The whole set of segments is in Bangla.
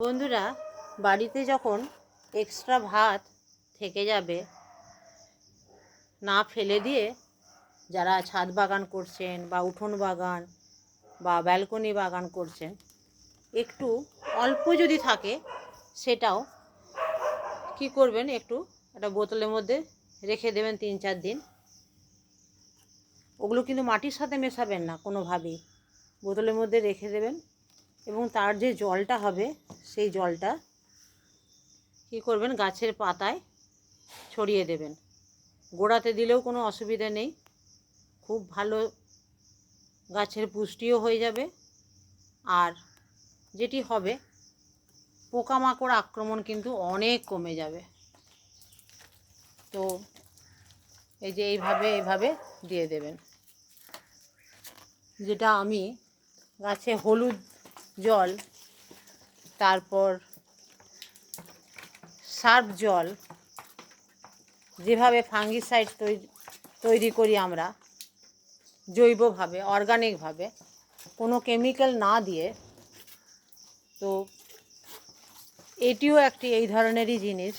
বন্ধুরা, বাড়িতে যখন এক্সট্রা ভাত থেকে যাবে, না ফেলে দিয়ে যারা ছাদ বাগান করছেন বা উঠোন বাগান বা ব্যালকনি বাগান করছেন, একটু অল্প যদি থাকে, সেটাও কি করবেন একটু একটা বোতলের মধ্যে রেখে দেবেন তিন চার দিন। ওগুলো কিন্তু মাটির সাথে মেশাবেন না কোনোভাবেই। বোতলের মধ্যে রেখে দেবেন এবং তার যে জলটা হবে, সেই জলটা কী করবেন? গাছের পাতায় ছড়িয়ে দেবেন। গোড়াতে দিলেও কোনো অসুবিধা নেই। খুব ভালো গাছের পুষ্টিও হয়ে যাবে। আর যেটি হবে, পোকামাকড় আক্রমণ কিন্তু অনেক কমে যাবে। তো এই যে এইভাবে এইভাবে দিয়ে দেবেন। যেটা আমি গাছে হলুদ জল, তারপর সার্ফ জল, যেভাবে ফাঙ্গিসাইড তৈরি তৈরি করি আমরা, জৈবভাবে, অর্গানিকভাবে, কোনো কেমিক্যাল না দিয়ে, তো এটিও একটি এই ধরনেরই জিনিস।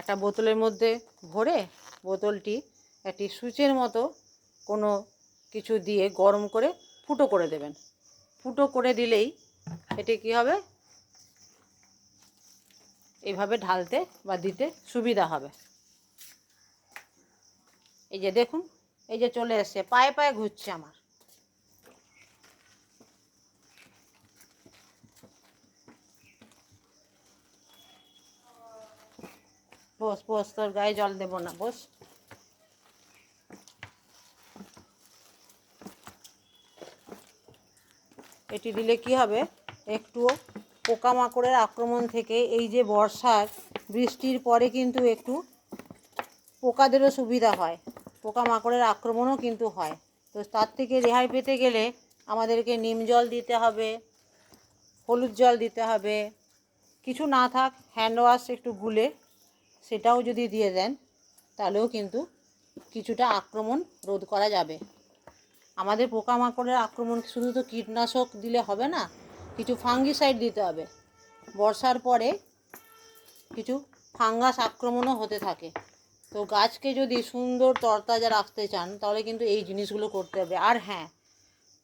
একটা বোতলের মধ্যে ভরে বোতলটি একটি সুচের মতো কোনো কিছু দিয়ে গরম করে ফুটো করে দেবেন। ফুটো করে দিলেই এটি কি হবে? এইভাবে ঢালতে বা দিতে সুবিধা হবে। এই যে দেখুন, এই যে চলে এসছে, পায়ে পায়ে ঘুরছে আমার। বস বস, তোর গায়ে জল দেবো না, বস। এটি দিলে কি হবে? একটুও পোকামাকড়ের আক্রমণ থেকে এই যে বর্ষার বৃষ্টির পরে কিন্তু একটু পোকাদেরও সুবিধা হয়। পোকামাকড়ের আক্রমণও কিন্তু হয়। তো তার থেকে রেহাই পেতে গেলে আমাদেরকে নিম জল দিতে হবে, হলুদ জল দিতে হবে। কিছু না থাক হ্যান্ড ওয়াশ একটু গুলে সেটাও যদি দিয়ে দেন, তাহলেও কিন্তু কিছুটা আক্রমণ রোধ করা যাবে। আমাদের পোকামাকড়ের আক্রমণ শুধু তো কীটনাশক দিলে হবে না, কিছু ফাঙ্গিসাইড দিতে হবে। বর্ষার পরে কিছু ফাঙ্গাস আক্রমণও হতে থাকে। তো গাছকে যদি সুন্দর তরতাজা রাখতে চান, তাহলে কিন্তু এই জিনিসগুলো করতে হবে। আর হ্যাঁ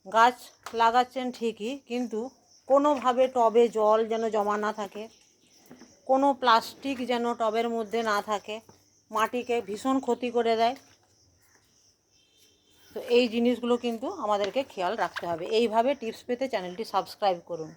গাছ লাগাচ্ছেন ঠিকই, কিন্তু কোনোভাবে টবে জল যেন জমা না থাকে, কোনো প্লাস্টিক যেন টবের মধ্যে না থাকে, মাটিকে ভীষণ ক্ষতি করে দেয়। তো এই জিনিসগুলো কিন্তু আমাদেরকে খেয়াল রাখতে হবে। এইভাবে টিপস পেতে চ্যানেলটি সাবস্ক্রাইব করুন।